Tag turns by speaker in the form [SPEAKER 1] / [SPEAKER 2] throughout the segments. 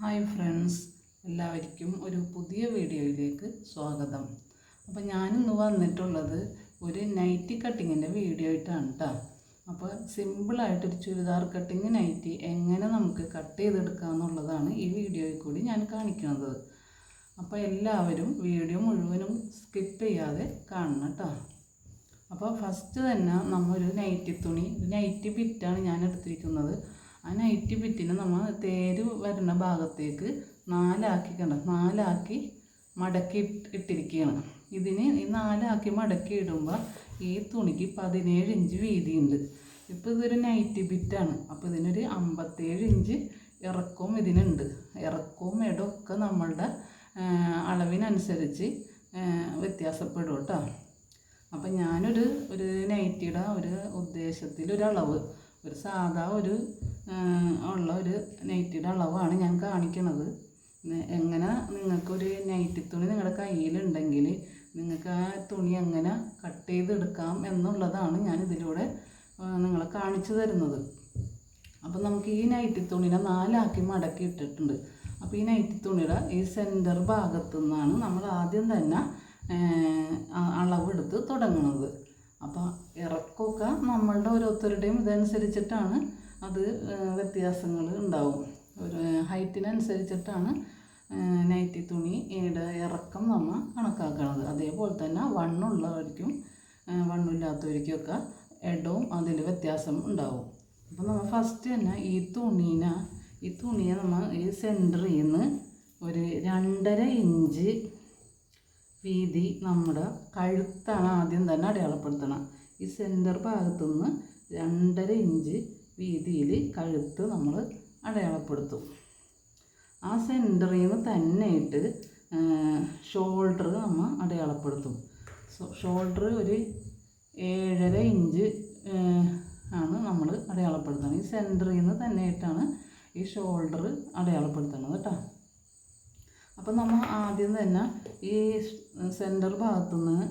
[SPEAKER 1] Hi friends എല്ലാവർക്കും ഒരു പുതിയ വീഡിയോയിലേക്ക് സ്വാഗതം. അപ്പോൾ ഞാനിന്ന് വന്നിട്ടുള്ളത് ഒരു നൈറ്റി കട്ടിങ്ങിന്റെ വീഡിയോ ആയിട്ടാണ് കേട്ടോ അപ്പോൾ സിമ്പിളായിട്ടൊരു ചുരിദാർ കട്ടിങ് നൈറ്റി എങ്ങനെ നമുക്ക് കട്ട് ചെയ്തെടുക്കാം എന്നുള്ളതാണ് ഈ വീഡിയോയിൽ കൂടി ഞാൻ കാണിക്കുന്നത്. അപ്പോൾ എല്ലാവരും വീഡിയോ മുഴുവനും സ്കിപ്പ് ചെയ്യാതെ കാണണം കേട്ടോ അപ്പോൾ ഫസ്റ്റ് തന്നെ നമ്മൊരു നൈറ്റി തുണി നൈറ്റി ബിറ്റാണ് ഞാൻ എടുത്തിരിക്കുന്നത്. ആ നൈറ്റി ബിറ്റിന് നമ്മൾ തേര് വരുന്ന ഭാഗത്തേക്ക് നാലാക്കി കണ്ട? നാലാക്കി മടക്കി ഇട്ടിരിക്കുകയാണ്. ഇതിന് ഈ നാലാക്കി മടക്കി ഇടുമ്പോൾ ഈ തുണിക്ക് പതിനേഴ് ഇഞ്ച് വീതിയുണ്ട്. ഇപ്പോൾ ഇതൊരു നൈറ്റി ബിറ്റാണ് അപ്പോൾ ഇതിനൊരു അമ്പത്തേഴ് ഇഞ്ച് ഇറക്കവും ഇതിനുണ്ട്. ഇറക്കവും ഇടമൊക്കെ നമ്മളുടെ അളവിനനുസരിച്ച് വ്യത്യാസപ്പെടും കേട്ടോ. അപ്പം ഞാനൊരു ഒരു നൈറ്റിയുടെ ഒരു ഉദ്ദേശത്തിൽ ഒരു അളവ് ഒരു സാധാ ഒരു ഉള്ള ഒരു നൈറ്റിയുടെ അളവാണ് ഞാൻ കാണിക്കണത്. നെ- എങ്ങനെ നിങ്ങൾക്കൊരു നൈറ്റി തുണി നിങ്ങളുടെ കയ്യിലുണ്ടെങ്കിൽ നിങ്ങൾക്ക് ആ തുണി എങ്ങനെ കട്ട് ചെയ്തെടുക്കാം എന്നുള്ളതാണ് ഞാൻ ഇതിലൂടെ നിങ്ങളെ കാണിച്ചു തരുന്നത്. അപ്പം നമുക്ക് ഈ നൈറ്റി തുണിനെ നാലാക്കി മടക്കി ഇട്ടിട്ടുണ്ട്. അപ്പോൾ ഈ നൈറ്റി തുണിയുടെ ഈ സെന്റർ ഭാഗത്തു നിന്നാണ് നമ്മൾ ആദ്യം തന്നെ അളവെടുത്ത് തുടങ്ങുന്നത്. അപ്പോൾ ഇറക്കമൊക്കെ നമ്മളുടെ ഓരോരുത്തരുടെയും ഇതനുസരിച്ചിട്ടാണ് അത് വ്യത്യാസങ്ങൾ ഉണ്ടാവും. ഒരു ഹൈറ്റിനനുസരിച്ചിട്ടാണ് നൈറ്റി തുണി തുണിയുടെ ഇറക്കം നമ്മൾ കണക്കാക്കുന്നത് അതേപോലെ തന്നെ വണ്ണുള്ളവർക്കും വണ്ണില്ലാത്തവർക്കൊക്കെ ഇടവും അതിൽ വ്യത്യാസം ഉണ്ടാവും. അപ്പോൾ നമ്മൾ ഫസ്റ്റ് തന്നെ ഈ തുണീനെ ഈ തുണിയെ നമ്മൾ ഈ സെന്ററിൽ നിന്ന് ഒരു രണ്ടര ഇഞ്ച് വീതി നമ്മുടെ കഴുത്താണ് ആദ്യം തന്നെ അടയാളപ്പെടുത്തണം. ഈ സെന്റർ ഭാഗത്തു നിന്ന് രണ്ടര ഇഞ്ച് വീതിയിൽ കഴുത്ത് നമ്മൾ അടയാളപ്പെടുത്തും. ആ സെന്ററിൽ നിന്ന് തന്നെ ഇട്ട് ഷോൾഡർ നമ്മൾ അടയാളപ്പെടുത്തും. ഷോൾഡർ ഒരു ഏഴര ഇഞ്ച് ആണ് നമ്മൾ അടയാളപ്പെടുത്തുന്നത്. ഈ സെന്ററിൽ നിന്ന് തന്നെ ഇട്ടാണ് ഈ ഷോൾഡർ അടയാളപ്പെടുത്തുന്നത് കേട്ടോ അപ്പം നമ്മൾ ആദ്യം തന്നെ ഈ സെന്റർ ഭാഗത്തുനിന്ന്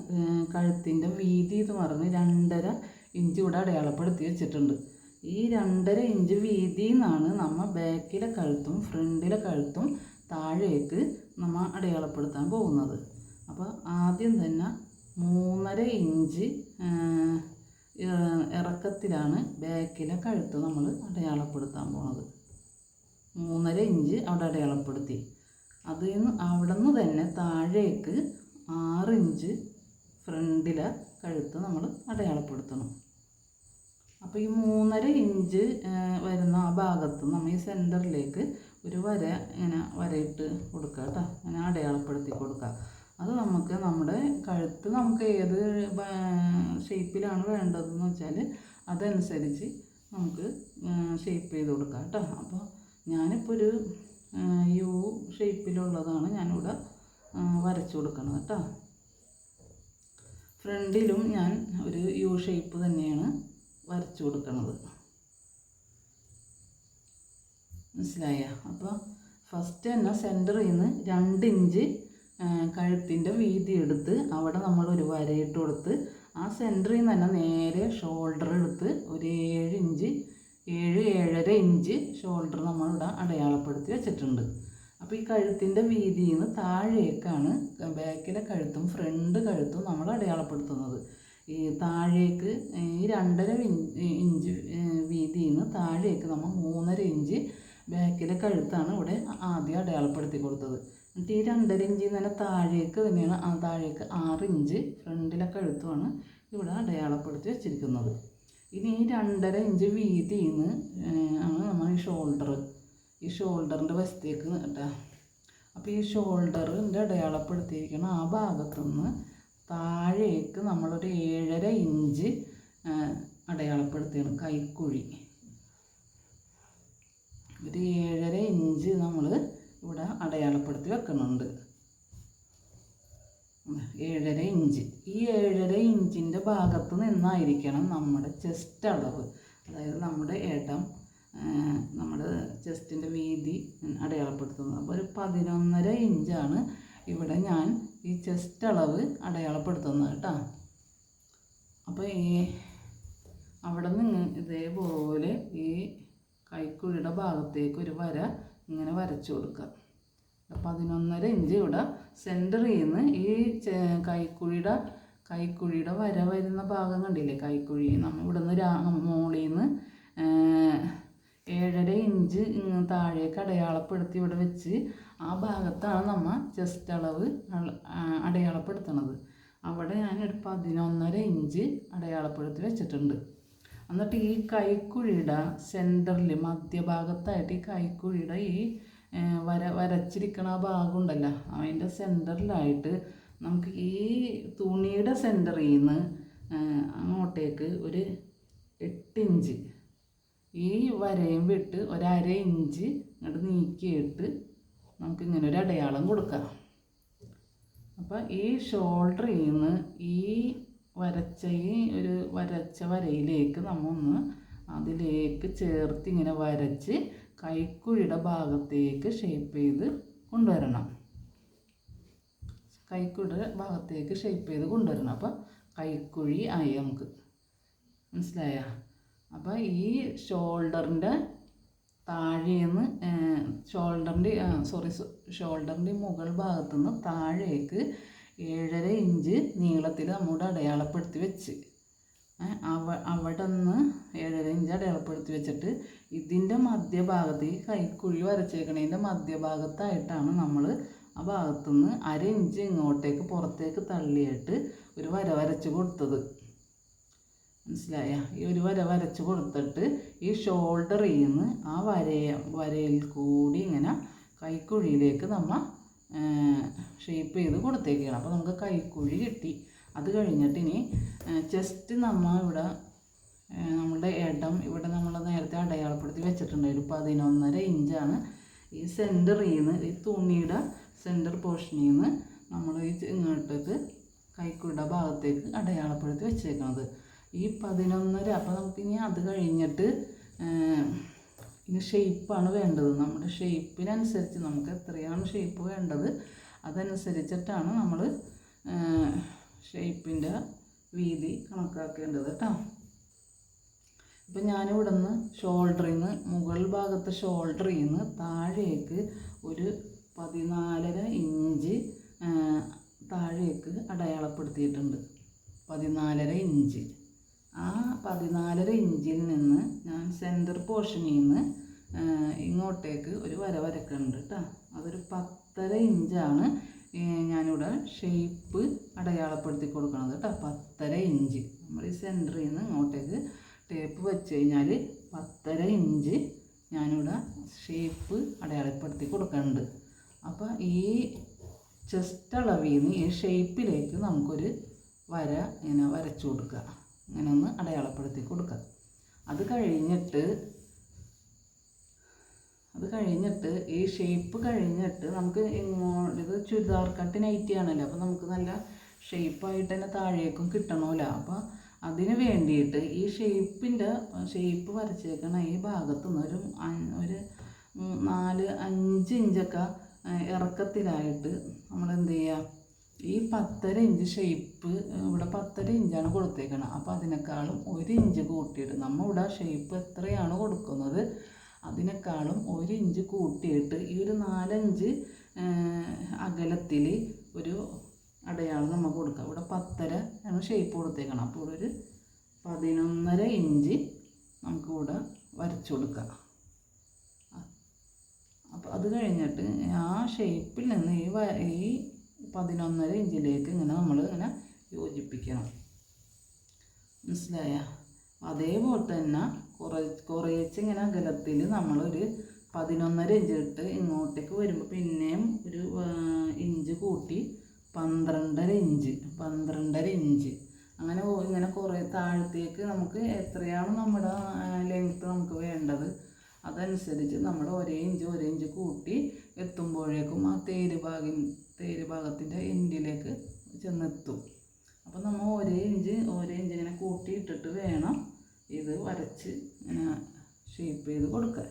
[SPEAKER 1] കഴുത്തിന്റെ വീതി എന്ന് പറഞ്ഞ് രണ്ടര ഇഞ്ച് ഇവിടെ അടയാളപ്പെടുത്തി വെച്ചിട്ടുണ്ട്. ഈ രണ്ടര ഇഞ്ച് വീതിയിൽ നിന്നാണ് നമ്മൾ ബാക്കിലെ കഴുത്തും ഫ്രണ്ടിലെ കഴുത്തും താഴേക്ക് നമ്മൾ അടയാളപ്പെടുത്താൻ പോകുന്നത്. അപ്പോൾ ആദ്യം തന്നെ മൂന്നര ഇഞ്ച് ഇറക്കത്തിലാണ് ബാക്കിലെ കഴുത്ത് നമ്മൾ അടയാളപ്പെടുത്താൻ പോകുന്നത്. മൂന്നര ഇഞ്ച് അവിടെ അടയാളപ്പെടുത്തി. അതിൽ നിന്ന് അവിടെ നിന്ന് തന്നെ താഴേക്ക് ആറ് ഇഞ്ച് ഫ്രണ്ടിലെ കഴുത്ത് നമ്മൾ അടയാളപ്പെടുത്തണം. അപ്പോൾ ഈ മൂന്നര ഇഞ്ച് വരുന്ന ആ ഭാഗത്ത് നമ്മൾ ഈ സെന്ററിലേക്ക് ഒരു വര ഇങ്ങനെ വരയിട്ട് കൊടുക്കുക കേട്ടോ അങ്ങനെ അടയാളപ്പെടുത്തി കൊടുക്കുക അത് നമുക്ക് നമ്മുടെ കഴുത്ത് നമുക്ക് ഏത് ഷേപ്പിലാണ് വേണ്ടതെന്ന് വെച്ചാൽ അതനുസരിച്ച് നമുക്ക് ഷേപ്പ് ചെയ്ത് കൊടുക്കാം കേട്ടോ അപ്പോൾ ഞാനിപ്പോൾ ഒരു യു ഷേപ്പിലുള്ളതാണ് ഞാനിവിടെ വരച്ചു കൊടുക്കുന്നത് കേട്ടോ. ഫ്രണ്ടിലും ഞാൻ ഒരു യു ഷേപ്പ് തന്നെയാണ് വരച്ചു കൊടുക്കുന്നത്. മനസ്സിലായ? അപ്പോൾ ഫസ്റ്റ് തന്നെ സെന്ററിൽ നിന്ന് രണ്ട് ഇഞ്ച് കഴുത്തിന്റെ വീതി എടുത്ത് അവിടെ നമ്മൾ ഒരു വരയിട്ട് കൊടുത്ത് ആ സെന്ററിൽ നിന്ന് തന്നെ നേരെ ഷോൾഡർ എടുത്ത് ഒരു ഏഴര ഇഞ്ച് ഷോൾഡർ നമ്മളിവിടെ അടയാളപ്പെടുത്തി വെച്ചിട്ടുണ്ട്. അപ്പോൾ ഈ കഴുത്തിന്റെ വീതിയിൽ നിന്ന് താഴേക്കാണ് ബാക്കിലെ കഴുത്തും ഫ്രണ്ട് കഴുത്തും നമ്മൾ അടയാളപ്പെടുത്തുന്നത്. ഈ താഴേക്ക് ഈ രണ്ടര ഇഞ്ച് വീതിയിൽ നിന്ന് താഴേക്ക് നമ്മൾ മൂന്നര ഇഞ്ച് ബാക്കിലെ കഴുത്താണ് ഇവിടെ ആദ്യം അടയാളപ്പെടുത്തി കൊടുത്തത്. എന്നിട്ട് ഈ രണ്ടര ഇഞ്ചിൽ നിന്ന് താഴേക്ക് തന്നെയാണ് ആ താഴേക്ക് ആറ് ഇഞ്ച് ഫ്രണ്ടിലെ കഴുത്തുമാണ് ഇവിടെ അടയാളപ്പെടുത്തി വെച്ചിരിക്കുന്നത്. ഇനി ഈ രണ്ടര ഇഞ്ച് വീതി നിന്ന് ആണ് നമ്മൾ ഈ ഷോൾഡർ ഈ ഷോൾഡറിന്റെ വശത്തേക്ക് കേട്ടോ. അപ്പോൾ ഈ ഷോൾഡറിന്റെ അടയാളപ്പെടുത്തിയിരിക്കണം ആ ഭാഗത്തു നിന്ന് താഴേക്ക് നമ്മളൊരു ഏഴര ഇഞ്ച് അടയാളപ്പെടുത്തിയാണ് കൈക്കുഴി. ഒരു ഏഴര ഇഞ്ച് നമ്മൾ ഇവിടെ അടയാളപ്പെടുത്തി വെക്കുന്നുണ്ട് ഏഴര ഇഞ്ച്. ഈ ഏഴര ഇഞ്ചിന്റെ ഭാഗത്ത് നിന്നായിരിക്കണം നമ്മുടെ ചെസ്റ്റ് അളവ്. അതായത് നമ്മുടെ ഇടം നമ്മുടെ ചെസ്റ്റിന്റെ വീതി അടയാളപ്പെടുത്തുന്നത്. അപ്പോൾ ഒരു പതിനൊന്നര ഇഞ്ചാണ് ഇവിടെ ഞാൻ ഈ ചെസ്റ്റ് അളവ് അടയാളപ്പെടുത്തുന്നത് കേട്ടോ. അപ്പോൾ ഈ അവിടെ നിന്ന് ഇതേപോലെ ഈ കൈക്കുഴിയുടെ ഭാഗത്തേക്ക് ഒരു വര ഇങ്ങനെ വരച്ചു കൊടുക്കുക. പതിനൊന്നര ഇഞ്ച് ഇവിടെ സെന്ററിൽ നിന്ന് ഈ കൈക്കുഴിയുടെ കൈക്കുഴിയുടെ വര വരുന്ന ഭാഗം കണ്ടില്ലേ? കൈക്കുഴി. നമ്മൾ ഇവിടെ നിന്ന് രാ മോളിൽ നിന്ന് ഏഴര ഇഞ്ച് താഴേക്ക് അടയാളപ്പെടുത്തി ഇവിടെ വെച്ച് ആ ഭാഗത്താണ് നമ്മൾ ചെസ്റ്റ് അളവ് അടയാളപ്പെടുത്തണത്. അവിടെ ഞാനൊരു പതിനൊന്നര ഇഞ്ച് അടയാളപ്പെടുത്തി വെച്ചിട്ടുണ്ട്. എന്നിട്ട് ഈ കൈക്കുഴിയുടെ സെന്ററിൽ മധ്യഭാഗത്തായിട്ട് ഈ കൈക്കുഴിയുടെ ഈ വര വരച്ചിരിക്കണ ആ ഭാഗം ഉണ്ടല്ലോ അതിന്റെ സെന്ററിലായിട്ട് നമുക്ക് ഈ തുണിയുടെ സെന്ററിൽ നിന്ന് അങ്ങോട്ടേക്ക് ഒരു എട്ട് ഇഞ്ച് ഈ വരയും വിട്ട് ഒരര ഇഞ്ച് ഇങ്ങോട്ട് നീക്കിയിട്ട് നമുക്കിങ്ങനെ ഒരു അടയാളം കൊടുക്കാം. അപ്പോൾ ഈ ഷോൾഡറിൽ നിന്ന് ഈ വരച്ച ഈ ഒരു വരച്ച വരയിലേക്ക് നമ്മൊന്ന് അതിലേക്ക് ചേർത്ത് ഇങ്ങനെ വരച്ച് കൈക്കുഴിയുടെ ഭാഗത്തേക്ക് ഷേപ്പ് ചെയ്ത് കൊണ്ടുവരണം. കൈക്കുഴിയുടെ ഭാഗത്തേക്ക് ഷേപ്പ് ചെയ്ത് കൊണ്ടുവരണം. അപ്പോൾ കൈക്കുഴി ആയി നമുക്ക്. മനസ്സിലായ? അപ്പോൾ ഈ ഷോൾഡറിന്റെ താഴേന്ന് ഷോൾഡറിന്റെ സോറി ഷോൾഡറിന്റെ മുകൾ ഭാഗത്തുനിന്ന് താഴേക്ക് ഏഴര ഇഞ്ച് നീളത്തിൽ നമ്മുടെ അടയാളപ്പെടുത്തി വെച്ച്. അവ അവിടെ നിന്ന് അടയാളപ്പെടുത്തി വെച്ചിട്ട് ഇതിന്റെ മധ്യഭാഗത്ത് ഈ കൈക്കുഴി വരച്ചേക്കണതിന്റെ മധ്യഭാഗത്തായിട്ടാണ് നമ്മൾ ആ ഭാഗത്തുനിന്ന് അര ഇഞ്ച് ഇങ്ങോട്ടേക്ക് പുറത്തേക്ക് തള്ളിയിട്ട് ഒരു വര വരച്ച് കൊടുത്തത്. മനസ്സിലായ? ഈ ഒരു വര വരച്ച് കൊടുത്തിട്ട് ഈ ഷോൾഡറിൽ നിന്ന് ആ വരയ വരയിൽ കൂടി ഇങ്ങനെ കൈക്കുഴിയിലേക്ക് നമ്മൾ ഷേപ്പ് ചെയ്ത് കൊടുത്തേക്കാണ്. അപ്പോൾ നമുക്ക് കൈക്കുഴി കിട്ടി. അത് കഴിഞ്ഞിട്ട് ഇനി ചെസ്റ്റ് നമ്മൾ ഇവിടെ നമ്മളുടെ ഇടം ഇവിടെ നമ്മൾ നേരത്തെ അടയാളപ്പെടുത്തി വെച്ചിട്ടുണ്ട്. ഒരു പതിനൊന്നര ഇഞ്ചാണ് ഈ സെന്ററിൽ നിന്ന് ഈ തുണിയുടെ സെന്റർ പോർഷനിൽ നിന്ന് നമ്മൾ ഈ ഇങ്ങോട്ടേക്ക് കൈക്കുഴിയുടെ ഭാഗത്തേക്ക് അടയാളപ്പെടുത്തി വെച്ചേക്കുന്നത് ഈ പതിനൊന്നര അപ്പോൾ നമുക്കിനി അത് കഴിഞ്ഞിട്ട് ഇനി ഷേപ്പാണ് വേണ്ടത്. നമ്മുടെ ഷേപ്പിനനുസരിച്ച് നമുക്ക് എത്രയാണ് ഷേപ്പ് വേണ്ടത്? അതനുസരിച്ചിട്ടാണ് നമ്മൾ ഷേപ്പിന്റെ വീതി കണക്കാക്കേണ്ടത് കേട്ടോ. ഇപ്പം ഞാനിവിടെ നിന്ന് ഷോൾഡറിൽ നിന്ന് മുകൾ ഭാഗത്തെ ഷോൾഡറിൽ നിന്ന് താഴേക്ക് ഒരു പതിനാലര ഇഞ്ച് താഴേക്ക് അടയാളപ്പെടുത്തിയിട്ടുണ്ട്. പതിനാലര ഇഞ്ച്. ആ പതിനാലര ഇഞ്ചിൽ നിന്ന് ഞാൻ സെന്റർ പോർഷനിൽ നിന്ന് ഇങ്ങോട്ടേക്ക് ഒരു വര വരക്കുന്നുണ്ട് കേട്ടോ അതൊരു പത്തര ഇഞ്ചാണ് ഞാനിവിടെ ഷേപ്പ് അടയാളപ്പെടുത്തി കൊടുക്കണത് കേട്ടോ പത്തര ഇഞ്ച്. നമ്മൾ ഈ സെന്ററിൽ നിന്ന് ഇങ്ങോട്ടേക്ക് ടേപ്പ് വെച്ച് കഴിഞ്ഞാൽ പത്തര ഇഞ്ച് ഞാനിവിടെ ഷേപ്പ് അടയാളപ്പെടുത്തി കൊടുക്കുന്നുണ്ട് അപ്പോൾ ഈ ചെസ്റ്റ് അളവിൽ നിന്ന് ഈ ഷേപ്പിലേക്ക് നമുക്കൊരു വര ഇങ്ങനെ വരച്ചു കൊടുക്കുക ഇങ്ങനെ ഒന്ന് അടയാളപ്പെടുത്തി കൊടുക്കുക അത് കഴിഞ്ഞിട്ട് അത് കഴിഞ്ഞിട്ട് ഈ ഷേപ്പ് കഴിഞ്ഞിട്ട് നമുക്ക് ഇങ്ങോട്ട് ഇത് ചുരിദാർ കട്ട് നൈറ്റിയാണല്ലോ അപ്പോൾ നമുക്ക് നല്ല ഷേപ്പായിട്ട് തന്നെ താഴേക്കും കിട്ടണമല്ലോ അപ്പോൾ അതിന് വേണ്ടിയിട്ട് ഈ ഷേപ്പിന്റെ ഷേപ്പ് വരച്ചേക്കണ ഈ ഭാഗത്തു നിന്ന് ഒരു ഒരു നാല് അഞ്ച് ഇഞ്ചൊക്കെ ഇറക്കത്തിലായിട്ട് നമ്മൾ എന്ത് ചെയ്യുക ഈ പത്തര ഇഞ്ച് ഷേപ്പ് ഇവിടെ പത്തര ഇഞ്ചാണ് കൊടുത്തേക്കണം. അപ്പോൾ അതിനേക്കാളും ഒരു ഇഞ്ച് കൂട്ടിയിട്ട് നമ്മൾ ഇവിടെ ഷേപ്പ് എത്രയാണ് കൊടുക്കുന്നത്? അതിനേക്കാളും ഒരു ഇഞ്ച് കൂട്ടിയിട്ട് ഈ ഒരു നാലഞ്ച് അകലത്തിൽ ഒരു അടയാളം നമുക്ക് കൊടുക്കുക ഇവിടെ പത്തര ആണ് ഷേപ്പ് കൊടുത്തേക്കണം. അപ്പോൾ ഇവിടെ ഒരു പതിനൊന്നര ഇഞ്ച് നമുക്ക് നമുക്കിവിടെ വരച്ചു കൊടുക്കാം. അപ്പോൾ അത് കഴിഞ്ഞിട്ട് ആ ഷേപ്പിൽ നിന്ന് ഈ ഈ പതിനൊന്നര ഇഞ്ചിലേക്ക് ഇങ്ങനെ നമ്മൾ ഇങ്ങനെ യോജിപ്പിക്കണം. മനസ്സിലായ? അതേപോലെ തന്നെ കുറേ കുറേച്ച് ഇങ്ങനെ അകലത്തിൽ നമ്മളൊരു പതിനൊന്നര ഇഞ്ച് ഇട്ട് ഇങ്ങോട്ടേക്ക് വരുമ്പോൾ പിന്നെയും ഒരു ഇഞ്ച് കൂട്ടി പന്ത്രണ്ടര ഇഞ്ച് പന്ത്രണ്ടര ഇഞ്ച്. അങ്ങനെ ഇങ്ങനെ കുറേ താഴത്തേക്ക് നമുക്ക് എത്രയാണ് നമ്മുടെ ലെങ്ത്ത് നമുക്ക് വേണ്ടത്? അതനുസരിച്ച് നമ്മൾ ഒരേ ഇഞ്ച് ഒരേ ഇഞ്ച് കൂട്ടി എത്തുമ്പോഴേക്കും ആ തേര് ഭാഗി തേര് ഭാഗത്തിന്റെ എൻഡിലേക്ക് ചെന്നെത്തും. അപ്പോൾ നമ്മൾ ഒരേ ഇഞ്ച് ഒരേ ഇഞ്ച് ഇങ്ങനെ കൂട്ടിയിട്ടിട്ട് വേണം ഇത് വരച്ച് ഇങ്ങനെ ഷേപ്പ് ചെയ്ത് കൊടുക്കാൻ.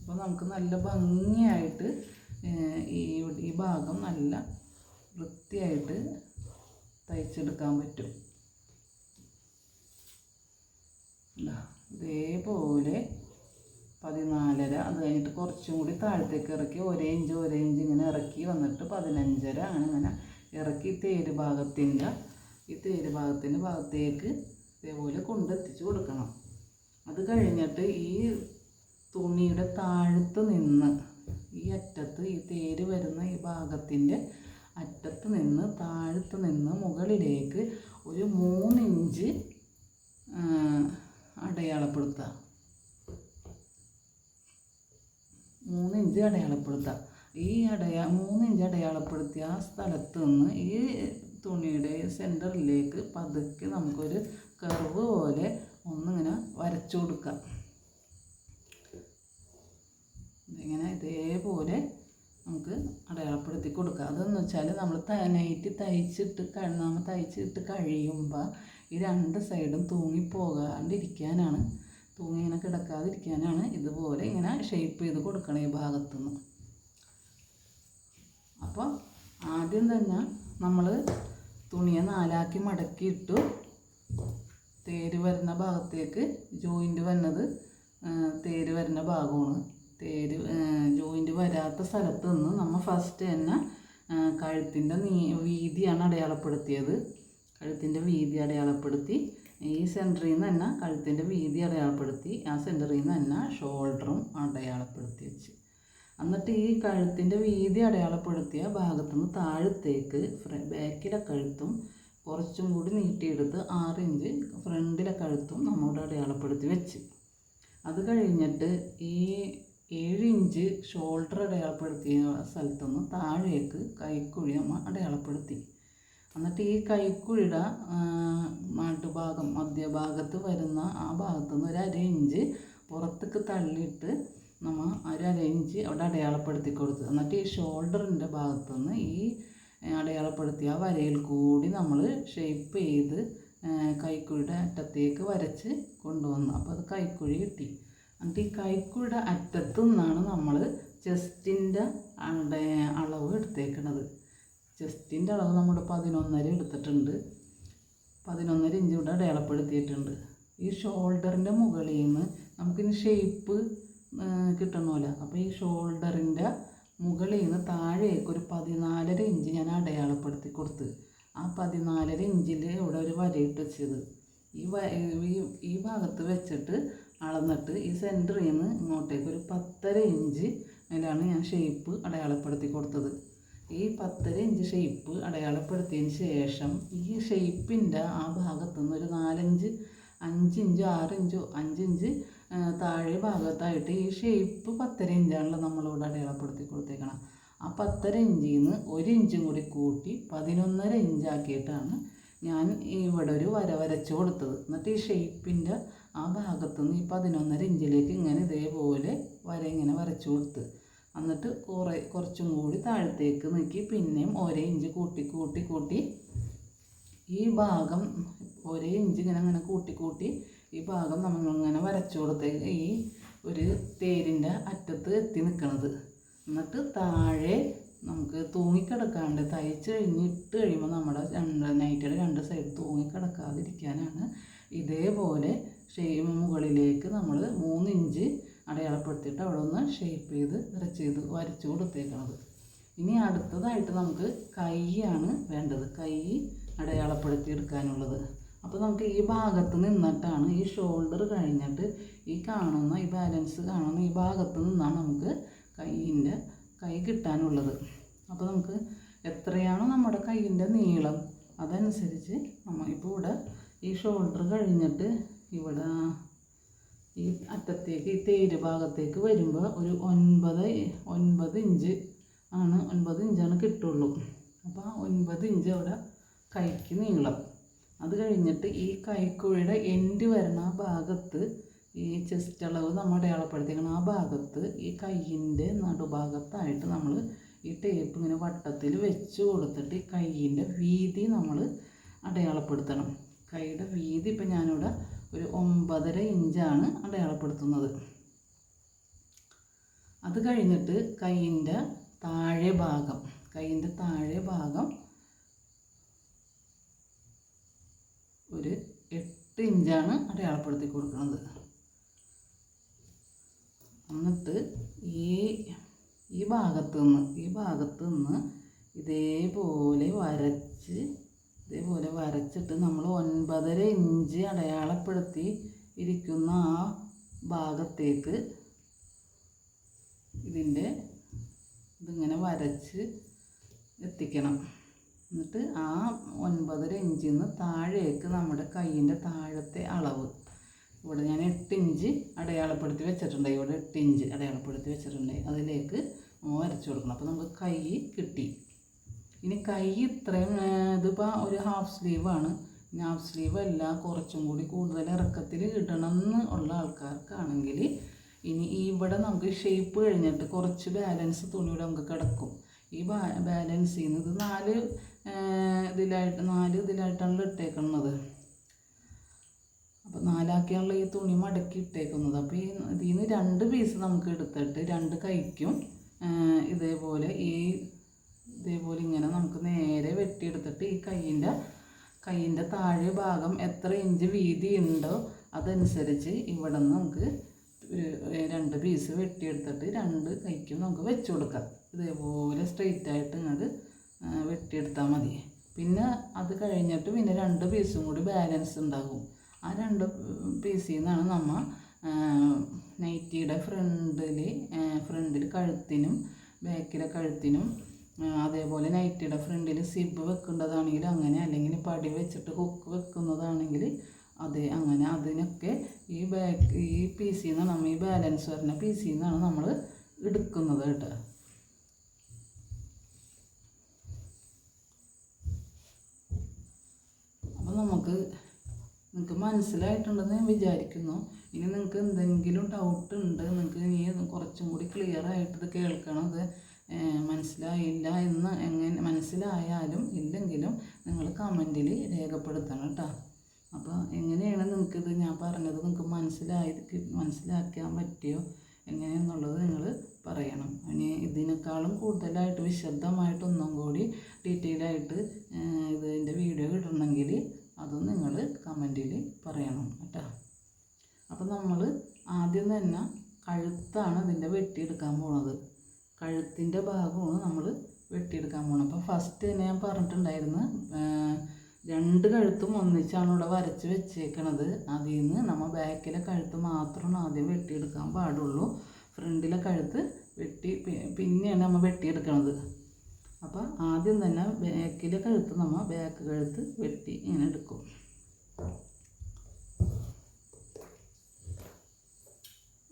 [SPEAKER 1] അപ്പോൾ നമുക്ക് നല്ല ഭംഗിയായിട്ട് ഈ ഈ ഭാഗം നല്ല വൃത്തിയായിട്ട് തയ്ച്ചെടുക്കാൻ പറ്റും. ഇതാ, ഇതേപോലെ പതിനാലര അത് കഴിഞ്ഞിട്ട് കുറച്ചും കൂടി താഴത്തേക്ക് ഇറക്കി ഒരേ ഇഞ്ച് ഒരേ ഇഞ്ച് ഇങ്ങനെ ഇറക്കി വന്നിട്ട് പതിനഞ്ചര അങ്ങനെ അങ്ങനെ ഇറക്കി തേര് ഭാഗത്തിന്റെ ഈ തേര് ഭാഗത്തിന്റെ ഭാഗത്തേക്ക് ഇതേപോലെ കൊണ്ടെത്തിച്ച് കൊടുക്കണം. അത് കഴിഞ്ഞിട്ട് ഈ തുണിയുടെ താഴത്ത് നിന്ന് ഈ അറ്റത്ത് ഈ തേര് വരുന്ന ഈ ഭാഗത്തിന്റെ അറ്റത്ത് നിന്ന് താഴത്ത് നിന്ന് മുകളിലേക്ക് ഒരു മൂന്നിഞ്ച് അടയാളപ്പെടുത്തുക. മൂന്നിഞ്ച് അടയാളപ്പെടുത്തുക. ഈ അടയാ മൂന്നിഞ്ച് അടയാളപ്പെടുത്തിയ ആ സ്ഥലത്ത് നിന്ന് ഈ തുണിയുടെ സെന്ററിലേക്ക് പതുക്കെ നമുക്കൊരു കർവ് പോലെ ഒന്നിങ്ങനെ വരച്ചു കൊടുക്കാം ഇങ്ങനെ ഇതേപോലെ നമുക്ക് അടയാളപ്പെടുത്തി കൊടുക്കുക അതെന്ന് വെച്ചാൽ നമ്മൾ നൈറ്റ് തയ്ച്ചിട്ട് നമ്മൾ തയ്ച്ചിട്ട് കഴിയുമ്പോൾ ഈ രണ്ട് സൈഡും തൂങ്ങിപ്പോകാണ്ടിരിക്കാനാണ്. തൂങ്ങി ഇങ്ങനെ കിടക്കാതിരിക്കാനാണ് ഇതുപോലെ ഇങ്ങനെ ഷേപ്പ് ചെയ്ത് കൊടുക്കണം ഈ ഭാഗത്തുനിന്ന്. അപ്പോൾ ആദ്യം തന്നെ നമ്മൾ തുണിയെ നാലാക്കി മടക്കിയിട്ടു തേര് വരുന്ന ഭാഗത്തേക്ക് ജോയിന്റ് വരുന്നത് ആ, തേര് വരുന്ന ഭാഗമാണ്. തേര് ജോയിന്റ് വരാത്ത സ്ഥലത്ത് നിന്ന് നമ്മൾ ഫസ്റ്റ് തന്നെ കഴുത്തിന്റെ നീ വീതിയാണ് അടയാളപ്പെടുത്തിയത്. കഴുത്തിന്റെ വീതി അടയാളപ്പെടുത്തി. ഈ സെന്ററിൽ നിന്ന് തന്നെ കഴുത്തിന്റെ വീതി അടയാളപ്പെടുത്തി. ആ സെന്ററിൽ നിന്ന് തന്നെ ഷോൾഡറും അടയാളപ്പെടുത്തി വെച്ച്. എന്നിട്ട് ഈ കഴുത്തിന്റെ വീതി അടയാളപ്പെടുത്തിയ ഭാഗത്തു നിന്ന് താഴത്തേക്ക് ബാക്കിലെ കഴുത്തും കുറച്ചും കൂടി നീട്ടിയെടുത്ത് ആറ് ഇഞ്ച് ഫ്രണ്ടിലെ കഴുത്തും നമ്മോട് അടയാളപ്പെടുത്തി വെച്ച്. അത് കഴിഞ്ഞിട്ട് ഈ ഏഴ് ഇഞ്ച് ഷോൾഡർ അടയാളപ്പെടുത്തിയ സ്ഥലത്തുനിന്ന് താഴേക്ക് കൈക്കുഴി നമ്മൾ അടയാളപ്പെടുത്തി. എന്നിട്ട് ഈ കൈക്കുഴിയുടെ നാട്ടുഭാഗം മധ്യഭാഗത്ത് വരുന്ന ആ ഭാഗത്തുനിന്ന് ഒരു അര ഇഞ്ച് പുറത്തേക്ക് തള്ളിയിട്ട് നമ്മൾ ഒരു അര ഇഞ്ച് അവിടെ അടയാളപ്പെടുത്തി കൊടുത്തു. എന്നിട്ട് ഈ ഷോൾഡറിന്റെ ഭാഗത്തുനിന്ന് ഈ അടയാളപ്പെടുത്തിയ ആ വരയിൽ കൂടി നമ്മൾ ഷേപ്പ് ചെയ്ത് കൈക്കുഴിയുടെ അറ്റത്തേക്ക് വരച്ച് കൊണ്ടുവന്നു. അപ്പോൾ അത് കൈക്കുഴി കിട്ടി. എന്നിട്ട് ഈ കൈക്കുടെ അറ്റത്തു നിന്നാണ് നമ്മൾ ചെസ്റ്റിന്റെ അളവ് എടുത്തേക്കണത്. ചെസ്റ്റിന്റെ അളവ് നമ്മുടെ പതിനൊന്നര എടുത്തിട്ടുണ്ട്. പതിനൊന്നര ഇഞ്ച് ഇവിടെ അടയാളപ്പെടുത്തിയിട്ടുണ്ട്. ഈ ഷോൾഡറിന്റെ മുകളിൽ നിന്ന് നമുക്കിനി ഷേപ്പ് കിട്ടണമല്ല. അപ്പോൾ ഈ ഷോൾഡറിന്റെ മുകളിൽ നിന്ന് താഴേക്ക് ഒരു പതിനാലര ഇഞ്ച് ഞാൻ അടയാളപ്പെടുത്തി കൊടുത്ത്. ആ പതിനാലര ഇഞ്ചിൽ ഇവിടെ ഒരു വരയിട്ട് വെച്ചത്. ഈ ഈ ഭാഗത്ത് വെച്ചിട്ട് അളന്നിട്ട് ഈ സെന്ററിൽ നിന്ന് ഇങ്ങോട്ടേക്ക് ഒരു പത്തര ഇഞ്ച് അതിലാണ് ഞാൻ ഷേപ്പ് അടയാളപ്പെടുത്തി കൊടുത്തത്. ഈ പത്തര ഇഞ്ച് ഷേപ്പ് അടയാളപ്പെടുത്തിയതിന് ശേഷം ഈ ഷേപ്പിന്റെ ആ ഭാഗത്തു നിന്ന് ഒരു നാലഞ്ച് അഞ്ച് ഇഞ്ചോ ആറ് ഇഞ്ചോ അഞ്ച് ഇഞ്ച് ആ, താഴെ ഭാഗത്തായിട്ട് ഈ ഷേപ്പ് പത്തര ഇഞ്ചാണല്ലോ നമ്മളിവിടെ അടയാളപ്പെടുത്തി കൊടുത്തേക്കണം. ആ പത്തര ഇഞ്ചിൽ നിന്ന് ഒരു ഇഞ്ചും കൂടി കൂട്ടി പതിനൊന്നര ഇഞ്ചാക്കിയിട്ടാണ് ഞാൻ ഇവിടെ ഒരു വര വരച്ച് കൊടുത്തത്. എന്നിട്ട് ഈ ഷേപ്പിന്റെ ആ ഭാഗത്തുനിന്ന് ഈ പതിനൊന്നര ഇഞ്ചിലേക്ക് ഇങ്ങനെ ഇതേപോലെ വര ഇങ്ങനെ വരച്ചു കൊടുത്ത്. എന്നിട്ട് കുറേ കുറച്ചും കൂടി താഴത്തേക്ക് നീക്കി പിന്നെയും ഒരേ ഇഞ്ച് കൂട്ടി കൂട്ടി കൂട്ടി ഈ ഭാഗം ഒരേ ഇഞ്ച് ഇങ്ങനെ അങ്ങനെ കൂട്ടി കൂട്ടി ഈ ഭാഗം നമ്മളിങ്ങനെ വരച്ചു കൊടുത്തേ ഈ ഒരു തേരിന്റെ അറ്റത്ത് എത്തി നിൽക്കണത്. എന്നിട്ട് താഴെ നമുക്ക് തൂങ്ങിക്കിടക്കാണ്ട് തയ്ച്ച് കഴിഞ്ഞ് ഇട്ട് കഴിയുമ്പോൾ നമ്മുടെ രണ്ട് നൈറ്റിയുടെ രണ്ട് സൈഡ് തൂങ്ങിക്കിടക്കാതിരിക്കാനാണ് ഇതേപോലെ മുകളിലേക്ക് നമ്മൾ മൂന്ന് ഇഞ്ച് അടയാളപ്പെടുത്തിയിട്ട് അവിടെ ഒന്ന് ഷേപ്പ് ചെയ്ത് വരച്ച് ചെയ്ത് വരച്ച് കൊടുത്തേക്കണത്. ഇനി അടുത്തതായിട്ട് നമുക്ക് കൈയാണ് വേണ്ടത്. കൈ അടയാളപ്പെടുത്തി എടുക്കാനുള്ളത് അപ്പോൾ നമുക്ക് ഈ ഭാഗത്ത് നിന്നിട്ടാണ് ഈ ഷോൾഡർ കഴിഞ്ഞിട്ട് ഈ കാണുന്ന ഈ ബാലൻസ് കാണുന്ന ഈ ഭാഗത്ത് നിന്നാണ് നമുക്ക് കൈയിന്റെ കൈ കിട്ടാനുള്ളത്. അപ്പോൾ നമുക്ക് എത്രയാണോ നമ്മുടെ കൈയിന്റെ നീളം അതനുസരിച്ച് നമ്മൾ ഇപ്പോൾ ഇവിടെ ഈ ഷോൾഡർ കഴിഞ്ഞിട്ട് ഇവിടെ ഈ അറ്റത്തേക്ക് ഈ തേര് ഭാഗത്തേക്ക് വരുമ്പോൾ ഒരു ഒൻപത് ഒൻപത് ഇഞ്ച് ആണ് ഒൻപത് ഇഞ്ചാണ് കിട്ടുള്ളൂ. അപ്പോൾ ആ ഒൻപത് ഇഞ്ച് അവിടെ കൈക്ക് നീളം. അത് കഴിഞ്ഞിട്ട് ഈ കൈക്കുഴിയുടെ എൻഡ് വരുന്ന ആ ഭാഗത്ത് ഈ ചെസ്റ്റ് അളവ് നമ്മൾ അടയാളപ്പെടുത്തിക്കണം ആ ഭാഗത്ത് ഈ കയ്യിന്റെ നടുഭാഗത്തായിട്ട് നമ്മൾ ഈ ടേപ്പ് ഇങ്ങനെ വട്ടത്തിൽ വെച്ച് കൊടുത്തിട്ട് ഈ കയ്യിന്റെ വീതി നമ്മൾ അടയാളപ്പെടുത്തണം. കൈയുടെ വീതി ഇപ്പം ഞാനിവിടെ ഒരു ഒമ്പതര ഇഞ്ചാണ് അടയാളപ്പെടുത്തുന്നത്. അത് കഴിഞ്ഞിട്ട് കൈയിന്റെ താഴെ ഭാഗം കൈയിന്റെ താഴെ ഭാഗം ഒരു എട്ട് ഇഞ്ചാണ് അടയാളപ്പെടുത്തി കൊടുക്കുന്നത്. എന്നിട്ട് ഈ ഈ ഭാഗത്തു നിന്ന് ഈ ഭാഗത്തു നിന്ന് ഇതേപോലെ വരച്ച് ഇതേപോലെ വരച്ചിട്ട് നമ്മൾ ഒൻപതര ഇഞ്ച് അടയാളപ്പെടുത്തി ഇരിക്കുന്ന ആ ഭാഗത്തേക്ക് ഇതിന്റെ ഇതിങ്ങനെ വരച്ച് എത്തിക്കണം. എന്നിട്ട് ആ ഒൻപതര ഇഞ്ചിൽ നിന്ന് താഴേക്ക് നമ്മുടെ കൈയിന്റെ താഴത്തെ അളവ്. ഇവിടെ ഞാൻ എട്ട് ഇഞ്ച് അടയാളപ്പെടുത്തി വെച്ചിട്ടുണ്ട്. ഇവിടെ എട്ട് ഇഞ്ച് അടയാളപ്പെടുത്തി വെച്ചിട്ടുണ്ട്. അതിലേക്ക് വരച്ചു കൊടുക്കണം. അപ്പോൾ നമുക്ക് കൈ കിട്ടി. ഇനി കൈ ഇത്രയും ഇതിപ്പോൾ ഒരു ഹാഫ് സ്ലീവാണ് ഇനി ഹാഫ് സ്ലീവ് അല്ല കുറച്ചും കൂടി കൂടുതൽ ഇറക്കത്തിൽ ഇടണം എന്ന് ഉള്ള ആൾക്കാർക്കാണെങ്കിൽ ഇനി ഇവിടെ നമുക്ക് ഷേപ്പ് കഴിഞ്ഞിട്ട് കുറച്ച് ബാലൻസ് തുണിയുടെ നമുക്ക് കിടക്കും. ഈ ബാലൻസ് ചെയ്യുന്നത് നാല് ഇതിലായിട്ട് നാല് ഇതിലായിട്ടാണല്ലോ ഇട്ടേക്കുന്നത്. അപ്പോൾ നാലാക്കിയാണല്ലോ ഈ തുണി മടക്കി ഇട്ടേക്കുന്നത്. അപ്പോൾ ഈ ഇതിൽ നിന്ന് രണ്ട് പീസ് നമുക്ക് എടുത്തിട്ട് രണ്ട് കൈക്കും ഇതേപോലെ ഈ ഇതേപോലെ ഇങ്ങനെ നമുക്ക് നേരെ വെട്ടിയെടുത്തിട്ട് ഈ കൈയിന്റെ കൈയിന്റെ താഴെ ഭാഗം എത്ര ഇഞ്ച് വീതി ഉണ്ടോ അതനുസരിച്ച് ഇവിടെ നിന്ന് നമുക്ക് ഒരു രണ്ട് പീസ് വെട്ടിയെടുത്തിട്ട് രണ്ട് കൈക്കും നമുക്ക് വെച്ച് കൊടുക്കാം. ഇതേപോലെ സ്ട്രെയിറ്റ് ആയിട്ട് ഇങ്ങോട്ട് വെട്ടിയെടുത്താൽ മതി. പിന്നെ അത് കഴിഞ്ഞിട്ട് പിന്നെ രണ്ട് പീസും കൂടി ബാലൻസ് ഉണ്ടാകും. ആ രണ്ട് പീസിൽ നിന്നാണ് നമ്മൾ നൈറ്റിയുടെ ഫ്രണ്ടിൽ ഫ്രണ്ടിൽ കഴുത്തിനും ബാക്കിലെ കഴുത്തിനും അതേപോലെ നൈറ്റിയുടെ ഫ്രണ്ടിൽ സിബ് വെക്കേണ്ടതാണെങ്കിൽ അങ്ങനെ അല്ലെങ്കിൽ പടി വെച്ചിട്ട് ഹുക്ക് വെക്കുന്നതാണെങ്കിൽ അത് അങ്ങനെ. അതിനൊക്കെ ഈ ബാക്ക് ഈ പീസിൽ നിന്നാണ് നമ്മൾ ഈ ബാലൻസ് വരുന്ന പീസിൽ നിന്നാണ് നമ്മൾ എടുക്കുന്നത് കേട്ടോ. അപ്പോൾ നമുക്ക് നിങ്ങൾക്ക് മനസ്സിലായിട്ടുണ്ടെന്ന് ഞാൻ വിചാരിക്കുന്നു. ഇനി നിങ്ങൾക്ക് എന്തെങ്കിലും ഡൗട്ട് ഉണ്ട് നിങ്ങൾക്ക് ഇനി കുറച്ചും കൂടി ക്ലിയർ ആയിട്ട് ഇത് കേൾക്കണം ഏഹ്, മനസ്സിലായില്ല എന്ന് എങ്ങനെ മനസ്സിലായാലും ഇല്ലെങ്കിലും നിങ്ങൾ കമന്റിൽ രേഖപ്പെടുത്തണം കേട്ടോ. അപ്പോൾ എങ്ങനെയാണ് നിങ്ങൾക്കിത് ഞാൻ പറഞ്ഞത് നിങ്ങൾക്ക് മനസ്സിലായി മനസ്സിലാക്കാൻ പറ്റിയോ എങ്ങനെയെന്നുള്ളത് നിങ്ങൾ പറയണം. ഇനി ഇതിനേക്കാളും കൂടുതലായിട്ട് വിശദമായിട്ട് ഒന്നും കൂടി ഡീറ്റെയിൽ ആയിട്ട് ഇതിന്റെ വീഡിയോ കിട്ടണമെങ്കിൽ അതും നിങ്ങൾ കമന്റിൽ പറയണം കേട്ടോ. അപ്പോൾ നമ്മൾ ആദ്യം തന്നെ കഴുത്താണ് ഇതിന്റെ വെട്ടിയെടുക്കാൻ പോണത്. കഴുത്തിന്റെ ഭാഗമാണ് നമ്മൾ വെട്ടിയെടുക്കാൻ പോകണം അപ്പോൾ ഫസ്റ്റ് തന്നെ ഞാൻ പറഞ്ഞിട്ടുണ്ടായിരുന്നു രണ്ട് കഴുത്തും ഒന്നിച്ചാണ് ഇവിടെ വരച്ച് വെച്ചേക്കണത്. അതിൽ നിന്ന് നമ്മൾ ബാക്കിലെ കഴുത്ത് മാത്രമാണ് ആദ്യം വെട്ടിയെടുക്കാൻ പാടുള്ളൂ. ഫ്രണ്ടിലെ കഴുത്ത് വെട്ടി പിന്നെയാണ് നമ്മൾ വെട്ടിയെടുക്കണത്. അപ്പോൾ ആദ്യം തന്നെ ബാക്കിലെ കഴുത്ത് നമ്മൾ ബാക്ക് കഴുത്ത് വെട്ടി ഇങ്ങനെ എടുക്കും.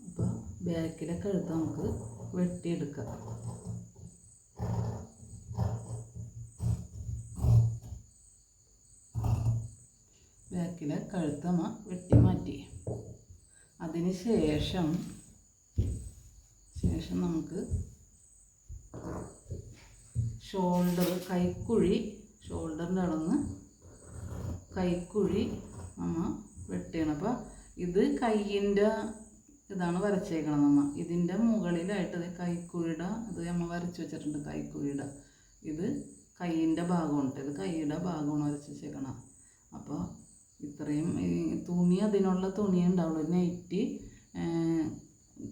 [SPEAKER 1] അപ്പോൾ ബാക്കിലെ കഴുത്ത് നമുക്ക് വെട്ടിയെടുക്കാം ബാക്കിലെ കഴുത്ത് നമ്മ വെട്ടി മാറ്റി. അതിന് ശേഷം ശേഷം നമുക്ക് ഷോൾഡർ കൈക്കുഴി ഷോൾഡറിന്റെ അളന്ന് കൈക്കുഴി നമ്മൾ വെട്ടിയാണ് അപ്പോൾ ഇത് കയ്യിന്റെ ഇതാണ് വരച്ചേക്കണത് നമ്മ ഇതിന്റെ മുകളിലായിട്ട് ഇത് കൈക്കുഴിട ഇത് നമ്മ വരച്ച് വെച്ചിട്ടുണ്ട് കൈക്കുഴിട. ഇത് കൈയിന്റെ ഭാഗമുണ്ട് ഇത് കൈയുടെ ഭാഗമാണ് വരച്ച് വെച്ചേക്കണം അപ്പോൾ ഇത്രയും തുണി അതിനുള്ള തുണി ഉണ്ടാവുള്ളൂ. നൈറ്റി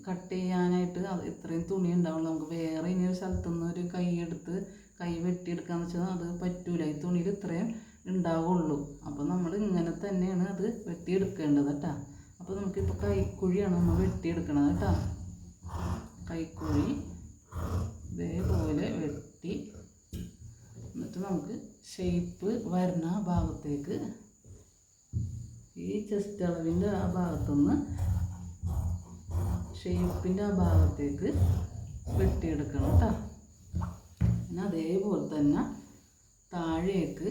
[SPEAKER 1] കട്ട് ചെയ്യാനായിട്ട് ഇത്രയും തുണി ഉണ്ടാവുള്ളൂ. നമുക്ക് വേറെ ഇനി ഒരു സ്ഥലത്തു നിന്ന് ഒരു കൈ എടുത്ത് കൈ വെട്ടിയെടുക്കാന്ന് വെച്ചാൽ അത് പറ്റൂല. ഈ തുണിയിൽ ഇത്രയും ഉണ്ടാവുള്ളൂ. അപ്പോൾ നമ്മൾ ഇങ്ങനെ തന്നെയാണ് അത് വെട്ടിയെടുക്കേണ്ടത് കേട്ടോ അപ്പോൾ നമുക്കിപ്പോൾ കൈക്കുഴിയാണ് നമ്മൾ വെട്ടിയെടുക്കണത് കേട്ടോ. കൈക്കുഴി ഇതേപോലെ വെട്ടി എന്നിട്ട് നമുക്ക് ഷേപ്പ് വരുന്ന ഭാഗത്തേക്ക് ഈ ചെസ്റ്റ് അളവിന്റെ ആ ഭാഗത്തുനിന്ന് ഷേപ്പിന്റെ ആ ഭാഗത്തേക്ക് വെട്ടിയെടുക്കണം കേട്ടോ. പിന്നെ അതേപോലെ തന്നെ താഴേക്ക്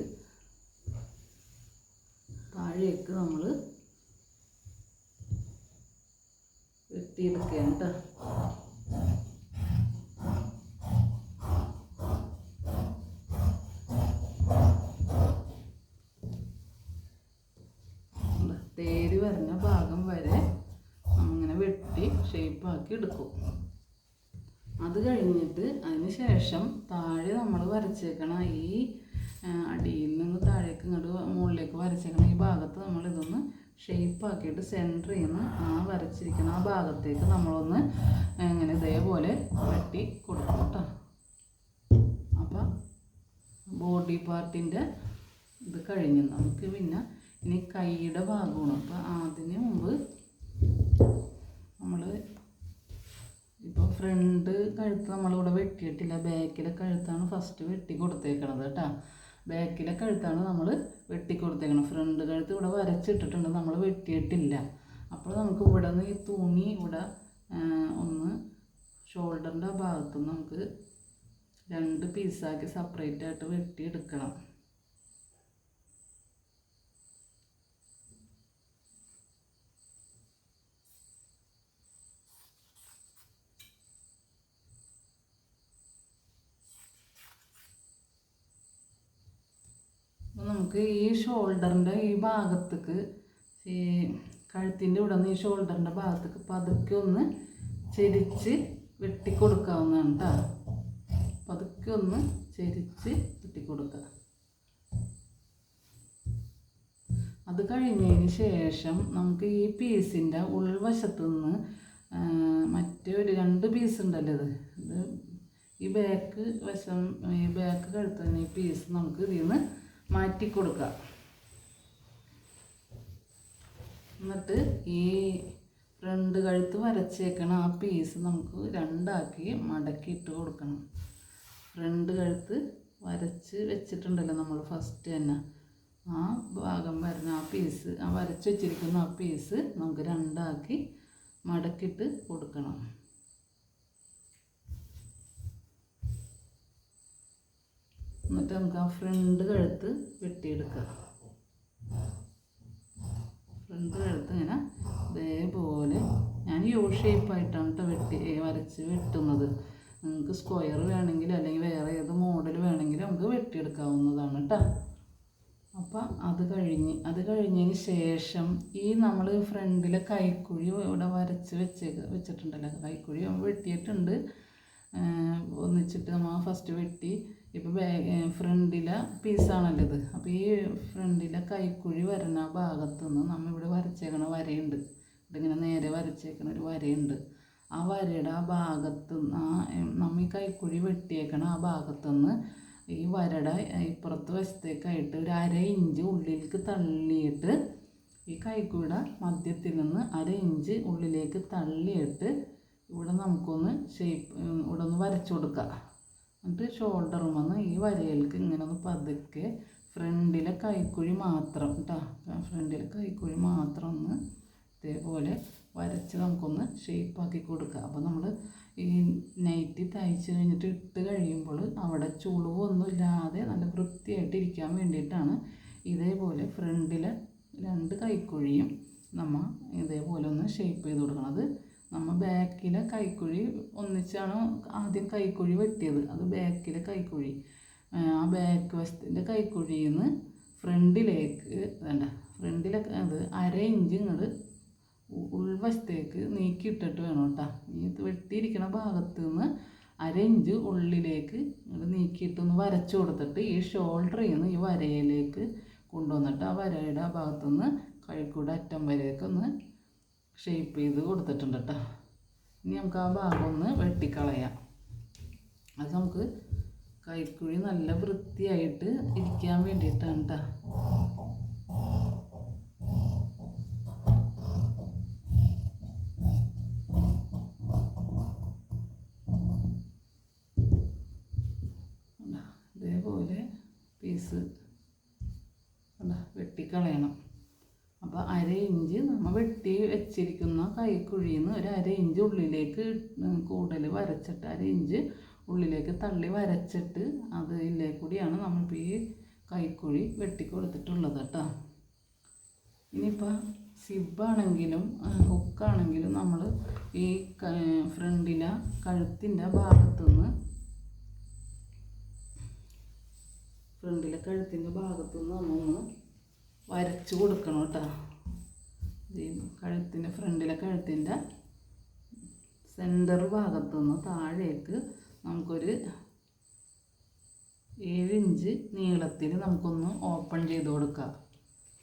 [SPEAKER 1] താഴേക്ക് നമ്മൾ വെട്ടിയെടുക്കുകയാണ് കേട്ടോ. തേര് വരുന്ന ഭാഗം വരെ അങ്ങനെ വെട്ടി ഷേപ്പാക്കി എടുക്കും അത് കഴിഞ്ഞിട്ട് അതിന് ശേഷം താഴെ നമ്മൾ വരച്ചേക്കണ ഈ അടിയിൽ നിന്ന് താഴേക്ക് ഇങ്ങോട്ട് മുകളിലേക്ക് വരച്ചേക്കണ ഈ ഭാഗത്ത് നമ്മൾ ഇതൊന്ന് ഷേപ്പാക്കിയിട്ട് സെന്ററിൽ നിന്ന് ആ വരച്ചിരിക്കുന്ന ആ ഭാഗത്തേക്ക് നമ്മളൊന്ന് ഇങ്ങനെ ഇതേപോലെ വെട്ടി കൊടുക്കും കേട്ടോ അപ്പം ബോഡി പാർട്ടിന്റെ ഇത് കഴിഞ്ഞു. നമുക്ക് പിന്നെ ഇനി കൈയുടെ ഭാഗമാണ്. അപ്പോൾ അതിന് മുമ്പ് നമ്മൾ ഇപ്പോൾ ഫ്രണ്ട് കഴുത്ത് നമ്മളിവിടെ വെട്ടിയിട്ടില്ല. ബാക്കിലെ കഴുത്താണ് ഫസ്റ്റ് വെട്ടി കൊടുത്തേക്കണത് കേട്ടോ ബാക്കിലെ കഴുത്താണ് നമ്മൾ വെട്ടി കൊടുത്തേക്കണം ഫ്രണ്ട് കഴുത്ത് ഇവിടെ വരച്ചിട്ടിട്ടുണ്ട്. നമ്മൾ വെട്ടിയിട്ടില്ല. അപ്പോൾ നമുക്ക് ഇവിടെ നിന്ന് ഈ തുണി ഇവിടെ ഒന്ന് ഷോൾഡറിന്റെ ഭാഗത്ത് നമുക്ക് രണ്ട് പീസാക്കി സെപ്പറേറ്റ് ആയിട്ട് വെട്ടിയെടുക്കണം അപ്പോൾ ഈ ഷോൾഡറിന്റെ ഈ ഭാഗത്തേക്ക് ഈ കഴുത്തിന്റെ ഇവിടെ നിന്ന് ഈ ഷോൾഡറിന്റെ ഭാഗത്തേക്ക് പതുക്കെ ഒന്ന് ചെരിച്ച് വെട്ടിക്കൊടുക്കാവുന്നതാണ് കേട്ടോ പതുക്കെ ഒന്ന് ചെരിച്ച് വെട്ടിക്കൊടുക്കുക. അത് കഴിഞ്ഞതിന് ശേഷം നമുക്ക് ഈ പീസിന്റെ ഉൾവശത്തു നിന്ന് മറ്റേ ഒരു രണ്ട് പീസ് ഉണ്ടല്ലോ ഇത്. ഇത് ഈ ബാക്ക് വശം ഈ ബാക്ക് കഴുത്തുന്ന ഈ പീസ് നമുക്ക് ഇതിൽ നിന്ന് മാറ്റി കൊടുക്കുക എന്നിട്ട് ഈ രണ്ട് കഴുത്ത് വരച്ചേക്കണ ആ പീസ് നമുക്ക് രണ്ടാക്കി മടക്കി ഇട്ട് കൊടുക്കണം. രണ്ട് കഴുത്ത് വരച്ച് വെച്ചിട്ടുണ്ടല്ലോ നമ്മൾ ഫസ്റ്റ് തന്നെ. ആ ഭാഗം വരുന്ന ആ പീസ് ആ വരച്ച് വെച്ചിരിക്കുന്ന ആ പീസ് നമുക്ക് രണ്ടാക്കി മടക്കിയിട്ട് കൊടുക്കണം. എന്നിട്ട് നമുക്ക് ആ ഫ്രണ്ട് കഴുത്ത് വെട്ടിയെടുക്കാം ഫ്രണ്ട് കഴുത്ത് ഇങ്ങനെ ഇതേപോലെ ഞാൻ യു ഷേപ്പായിട്ടാണ് കേട്ടോ വെട്ടി വരച്ച് വെട്ടുന്നത്. നിങ്ങൾക്ക് സ്ക്വയർ വേണമെങ്കിൽ അല്ലെങ്കിൽ വേറെ ഏത് മോഡൽ വേണമെങ്കിൽ നമുക്ക് വെട്ടിയെടുക്കാവുന്നതാണ് കേട്ടോ അപ്പം അത് കഴിഞ്ഞ് അത് കഴിഞ്ഞതിന് ശേഷം ഈ നമ്മൾ ഫ്രണ്ടിലെ കൈക്കുഴി ഇവിടെ വരച്ച് വെച്ചേക്ക് വെച്ചിട്ടുണ്ടല്ലോ. കൈക്കുഴി വെട്ടിയിട്ടുണ്ട്. ഒന്നിച്ചിട്ട് നമ്മൾ ഫസ്റ്റ് വെട്ടി ഇപ്പോൾ ബാ ഫ്രണ്ടിലെ പീസാണല്ലോ ഇത്. അപ്പോൾ ഈ ഫ്രണ്ടിലെ കൈക്കുഴി വരുന്ന ആ ഭാഗത്തു നിന്ന് നമ്മൾ ഇവിടെ വരച്ചേക്കണ വരയുണ്ട്. ഇതിങ്ങനെ നേരെ വരച്ചേക്കണ ഒരു വരയുണ്ട്. ആ വരയുടെ ആ ഭാഗത്ത് ആ നമ്മൾ നമ്മ ഈ കൈക്കുഴി വെട്ടിയേക്കണ ആ ഭാഗത്തുനിന്ന് ഈ വരയുടെ ഇപ്പുറത്ത് വശത്തേക്കായിട്ട് ഒരു അര ഇഞ്ച് ഉള്ളിലേക്ക് തള്ളിയിട്ട് ഈ കൈക്കുഴിയുടെ മധ്യത്തിൽ നിന്ന് അര ഇഞ്ച് ഉള്ളിലേക്ക് തള്ളിയിട്ട് ഇവിടെ നമുക്കൊന്ന് ഷേപ്പ് ഇവിടെ ഒന്ന് വരച്ചു കൊടുക്കുക എന്നിട്ട് ഷോൾഡറും വന്ന് ഈ വരയിലേക്ക് ഇങ്ങനെ ഒന്ന് പതുക്കെ ഫ്രണ്ടിലെ കൈക്കുഴി മാത്രം കേട്ടോ ഫ്രണ്ടിലെ കൈക്കുഴി മാത്രം ഒന്ന് ഇതേപോലെ വരച്ച് നമുക്കൊന്ന് ഷേപ്പാക്കി കൊടുക്കുക അപ്പോൾ നമ്മൾ ഈ നൈറ്റി തയ്ച്ച് കഴിഞ്ഞിട്ട് ഇട്ട് കഴിയുമ്പോൾ അവിടെ ചുളിവൊന്നും ഇല്ലാതെ നല്ല വൃത്തിയായിട്ട് ഇരിക്കാൻ വേണ്ടിയിട്ടാണ് ഇതേപോലെ ഫ്രണ്ടിലെ രണ്ട് കൈക്കുഴിയും നമ്മൾ ഇതേപോലെ ഒന്ന് ഷേപ്പ് ചെയ്ത് കൊടുക്കണം. അത് നമ്മൾ ബാക്കിലെ കൈക്കുഴി ഒന്നിച്ചാണ് ആദ്യം കൈക്കുഴി വെട്ടിയത്. അത് ബാക്കിലെ കൈക്കുഴി. ആ, ബാക്ക് വശത്തിന്റെ കൈക്കുഴിയിൽ നിന്ന് ഫ്രണ്ടിലേക്ക് വേണ്ട ഫ്രണ്ടിലെ അത് അര ഇഞ്ച് ഇങ്ങോട്ട് ഉ- ഉൾവശത്തേക്ക് നീക്കിയിട്ടിട്ട് വേണം കേട്ടോ. ഈ വെട്ടിയിരിക്കുന്ന ഭാഗത്ത് നിന്ന് അര ഇഞ്ച് ഉള്ളിലേക്ക് ഇങ്ങോട്ട് നീക്കിയിട്ടൊന്ന് വരച്ചു കൊടുത്തിട്ട് ഈ ഷോൾഡറിൽ നിന്ന് ഈ വരയിലേക്ക് കൊണ്ടുവന്നിട്ട് ആ വരയുടെ ആ ഭാഗത്തുനിന്ന് കഴുക്കൂടെ അറ്റം വരെയൊക്കെ ഒന്ന് ഷേപ്പ് ചെയ്ത് കൊടുത്തിട്ടുണ്ട് കേട്ടോ ഇനി നമുക്ക് ആ ഭാഗം ഒന്ന് വെട്ടിക്കളയാം. അത് നമുക്ക് കൈക്കുഴി നല്ല വൃത്തിയായിട്ട് ഇരിക്കാൻ വേണ്ടിയിട്ടാണ് കേട്ടോ വെച്ചിരിക്കുന്ന കൈക്കുഴിയിൽ നിന്ന് ഒരു അര ഇഞ്ച് ഉള്ളിലേക്ക് കൂടുതൽ വരച്ചിട്ട് അര ഇഞ്ച് ഉള്ളിലേക്ക് തള്ളി വരച്ചിട്ട് അതിലേ കൂടിയാണ് നമ്മളിപ്പോൾ ഈ കൈക്കുഴി വെട്ടിക്കൊടുത്തിട്ടുള്ളത് കേട്ടോ ഇനിയിപ്പോൾ സിബാണെങ്കിലും ഹുക്കാണെങ്കിലും നമ്മൾ ഈ ഫ്രണ്ടിലെ കഴുത്തിന്റെ ഭാഗത്തുനിന്ന് ഫ്രണ്ടിലെ കഴുത്തിന്റെ ഭാഗത്തുനിന്ന് നമ്മളൊന്ന് വരച്ച് കൊടുക്കണം കേട്ടോ കഴുത്തിന്റെ ഫ്രണ്ടിലെ കഴുത്തിന്റെ സെന്റർ ഭാഗത്തുനിന്ന് താഴേക്ക് നമുക്കൊരു ഏഴിഞ്ച് നീളത്തിൽ നമുക്കൊന്ന് ഓപ്പൺ ചെയ്ത് കൊടുക്കാം.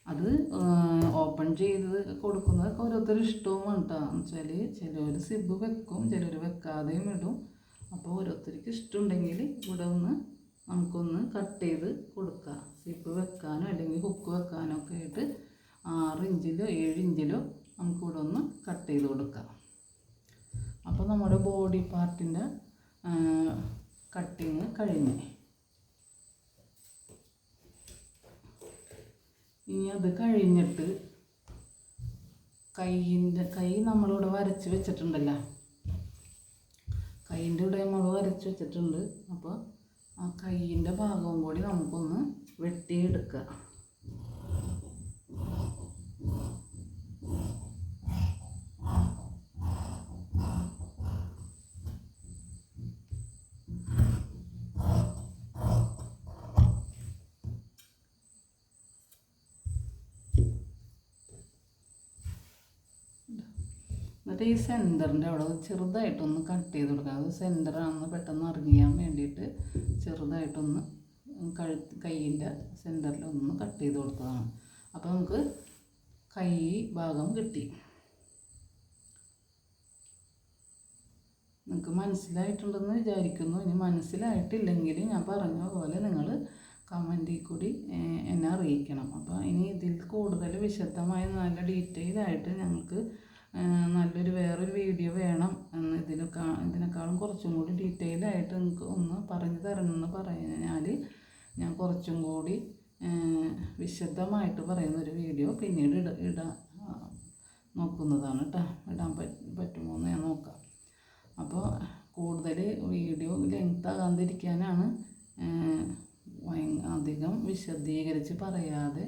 [SPEAKER 1] അത് ഓപ്പൺ ചെയ്ത് കൊടുക്കുന്നത് ഓരോരുത്തർ ഇഷ്ടവുമാണ് കേട്ടോ എന്ന് വെച്ചാൽ ചിലർ സിബ് വെക്കും ചിലർ വെക്കാതെയും ഇടും. അപ്പോൾ ഓരോരുത്തർക്ക് ഇഷ്ടമുണ്ടെങ്കിൽ ഇവിടെ ഒന്ന് നമുക്കൊന്ന് കട്ട് ചെയ്ത് കൊടുക്കാം. സിബ് വെക്കാനോ അല്ലെങ്കിൽ ഹുക്ക് വെക്കാനോ ഒക്കെ ആയിട്ട് ആറ് ഇഞ്ചിലോ ഏഴ് ഇഞ്ചിലോ നമുക്കിവിടെ ഒന്ന് കട്ട് ചെയ്ത് കൊടുക്കാം. അപ്പോൾ നമ്മുടെ ബോഡി പാർട്ടിന്റെ കട്ടിങ് കഴിഞ്ഞ്. ഇനി അത് കഴിഞ്ഞിട്ട് കൈയിന്റെ കൈ നമ്മളിവിടെ വരച്ച് വെച്ചിട്ടുണ്ടല്ലോ. കൈയിന്റെ ഇവിടെ നമ്മൾ വരച്ച് വെച്ചിട്ടുണ്ട്. അപ്പോൾ ആ കൈയിന്റെ ഭാഗവും കൂടി നമുക്കൊന്ന് വെട്ടിയെടുക്കുക എന്നിട്ട് ഈ സെന്ററിന്റെ അവിടെ ചെറുതായിട്ടൊന്ന് കട്ട് ചെയ്ത് കൊടുക്കുക അത് സെന്ററാണെന്ന് പെട്ടെന്ന് അറിയാൻ വേണ്ടിയിട്ട് ചെറുതായിട്ടൊന്ന് കഴുത്ത് കൈയിന്റെ സെന്ററിൽ ഒന്ന് കട്ട് ചെയ്ത് കൊടുത്തതാണ്. അപ്പോൾ നമുക്ക് കൈ ഭാഗം കിട്ടി. നിങ്ങൾക്ക് മനസ്സിലായിട്ടുണ്ടെന്ന് വിചാരിക്കുന്നു. ഇനി മനസ്സിലായിട്ടില്ലെങ്കിൽ ഞാൻ പറഞ്ഞ പോലെ നിങ്ങൾ കമന്റിൽ കൂടി എന്നെ അറിയിക്കണം. അപ്പോൾ ഇനി ഇതിൽ കൂടുതൽ വിശദമായി നല്ല ഡീറ്റെയിൽ ആയിട്ട് ഞങ്ങൾക്ക് നല്ലൊരു വേറൊരു വീഡിയോ വേണം എന്ന് ഇതിനൊക്കെ ഇതിനേക്കാളും കുറച്ചും കൂടി ഡീറ്റെയിൽ ആയിട്ട് നിങ്ങൾക്ക് ഒന്ന് പറഞ്ഞു തരണമെന്ന് പറഞ്ഞാൽ ഞാൻ കുറച്ചും കൂടി വിശദമായിട്ട് പറയുന്ന ഒരു വീഡിയോ പിന്നീട് ഇട ഇടാൻ നോക്കുന്നതാണ് കേട്ടോ ഇടാൻ പറ്റ പറ്റുമോ എന്ന് ഞാൻ നോക്കാം. അപ്പോൾ കൂടുതൽ വീഡിയോ ലെങ്ത് ആകാതിരിക്കാനാണ് അധികം വിശദീകരിച്ച് പറയാതെ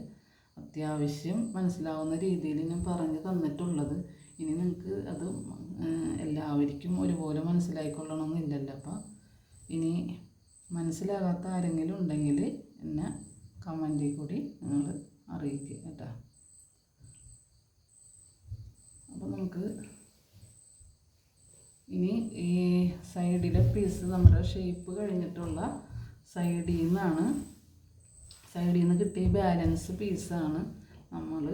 [SPEAKER 1] അത്യാവശ്യം മനസ്സിലാവുന്ന രീതിയിൽ ഞാൻ പറഞ്ഞു തന്നിട്ടുള്ളത്. ഇനി നിങ്ങൾക്ക് അത് എല്ലാവർക്കും ഒരുപോലെ മനസ്സിലായിക്കൊള്ളണമെന്നില്ലല്ലോ അപ്പം ഇനി മനസ്സിലാകാത്ത ആരെങ്കിലും ഉണ്ടെങ്കിൽ എന്നെ കമന്റിൽ കൂടി നിങ്ങൾ അറിയിക്കുക കേട്ടോ. അപ്പോൾ നമുക്ക് ഇനി ഈ സൈഡിലെ പീസ് നമ്മുടെ ഷേപ്പ് കഴിഞ്ഞിട്ടുള്ള സൈഡിൽ നിന്നാണ് സൈഡിൽ നിന്ന് കിട്ടിയ ബാലൻസ് പീസാണ് നമ്മൾ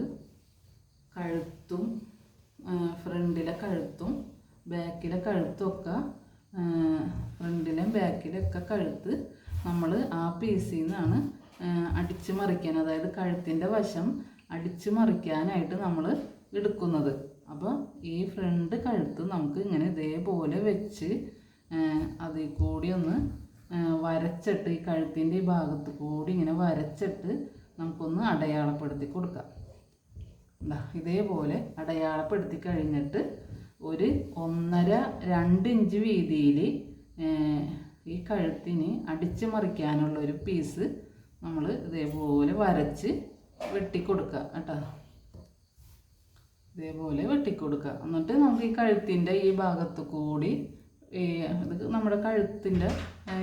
[SPEAKER 1] കഴുത്തും ഫ്രണ്ടിലെ കഴുത്തും ബാക്കിലെ കഴുത്തൊക്കെ ഫ്രണ്ടിലും ബാക്കിലൊക്കെ കഴുത്ത് നമ്മൾ ആ പീസിൽ നിന്നാണ് അടിച്ച് മറിക്കാൻ അതായത് കഴുത്തിന്റെ വശം അടിച്ചു മറിക്കാനായിട്ട് നമ്മൾ എടുക്കുന്നത്. അപ്പോൾ ഈ ഫ്രണ്ട് കഴുത്ത് നമുക്ക് ഇങ്ങനെ ഇതേപോലെ വെച്ച് അതിൽ കൂടി ഒന്ന് വരച്ചിട്ട് ഈ കഴുത്തിന്റെ ഈ ഭാഗത്ത് കൂടി ഇങ്ങനെ വരച്ചിട്ട് നമുക്കൊന്ന് അടയാളപ്പെടുത്തി കൊടുക്കാം. എന്താ ഇതേപോലെ അടയാളപ്പെടുത്തി കഴിഞ്ഞിട്ട് ഒരു ഒന്നര രണ്ട് ഇഞ്ച് വീതിയിൽ ഈ കഴുത്തിന് അടിച്ചു മറിക്കാനുള്ള ഒരു പീസ് നമ്മൾ ഇതേപോലെ വരച്ച് വെട്ടിക്കൊടുക്കുക കേട്ടോ. ഇതേപോലെ വെട്ടിക്കൊടുക്കുക. എന്നിട്ട് നമുക്ക് ഈ കഴുത്തിന്റെ ഈ ഭാഗത്ത് കൂടി ഈ ഇത് നമ്മുടെ കഴുത്തിന്റെ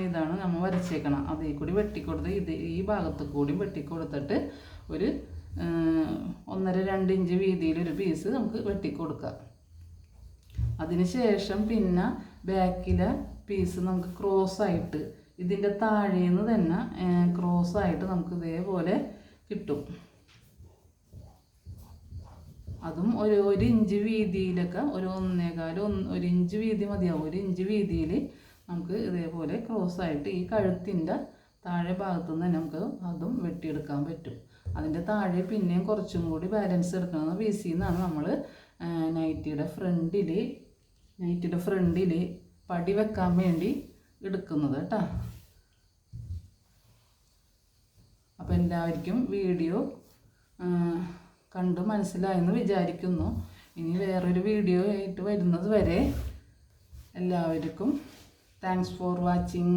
[SPEAKER 1] ഇതാണ് നമ്മൾ വരച്ചേക്കണം. അതിൽ കൂടി വെട്ടിക്കൊടുത്ത് ഇത് ഈ ഭാഗത്ത് കൂടി വെട്ടിക്കൊടുത്തിട്ട് ഒരു ഒന്നര രണ്ട് ഇഞ്ച് വീതിയിലൊരു പീസ് നമുക്ക് വെട്ടിക്കൊടുക്കാം. അതിന് ശേഷം പിന്നെ ബാക്കിലെ പീസ് നമുക്ക് ക്രോസ് ആയിട്ട് ഇതിന്റെ താഴേന്ന് തന്നെ ക്രോസ് ആയിട്ട് നമുക്ക് ഇതേപോലെ കിട്ടും. അതും ഒരു ഒരു ഇഞ്ച് വീതിയിലൊക്കെ ഒരു ഒന്നേകാൽ ഒന്ന് ഒരു ഇഞ്ച് വീതി മതിയാവും. ഒരു ഇഞ്ച് വീതിയിൽ നമുക്ക് ഇതേപോലെ ക്രോസ് ആയിട്ട് ഈ കഴുത്തിന്റെ താഴെ ഭാഗത്തു നിന്ന് നമുക്ക് അതും വെട്ടിയെടുക്കാൻ പറ്റും. അതിന്റെ താഴെ പിന്നെയും കുറച്ചും കൂടി ബാലൻസ് എടുക്കണം. വി സി എന്നാണ് നമ്മൾ നൈറ്റിയുടെ ഫ്രണ്ടിൽ നൈറ്റിയുടെ ഫ്രണ്ടിൽ പടി വെക്കാൻ വേണ്ടി എടുക്കുന്നത് കേട്ടോ. അപ്പോൾ എല്ലാവർക്കും വീഡിയോ കണ്ടു മനസ്സിലായെന്ന് വിചാരിക്കുന്നു. ഇനി വേറൊരു വീഡിയോ ആയിട്ട് വരുന്നത് വരെ എല്ലാവർക്കും താങ്ക്സ് ഫോർ വാച്ചിങ്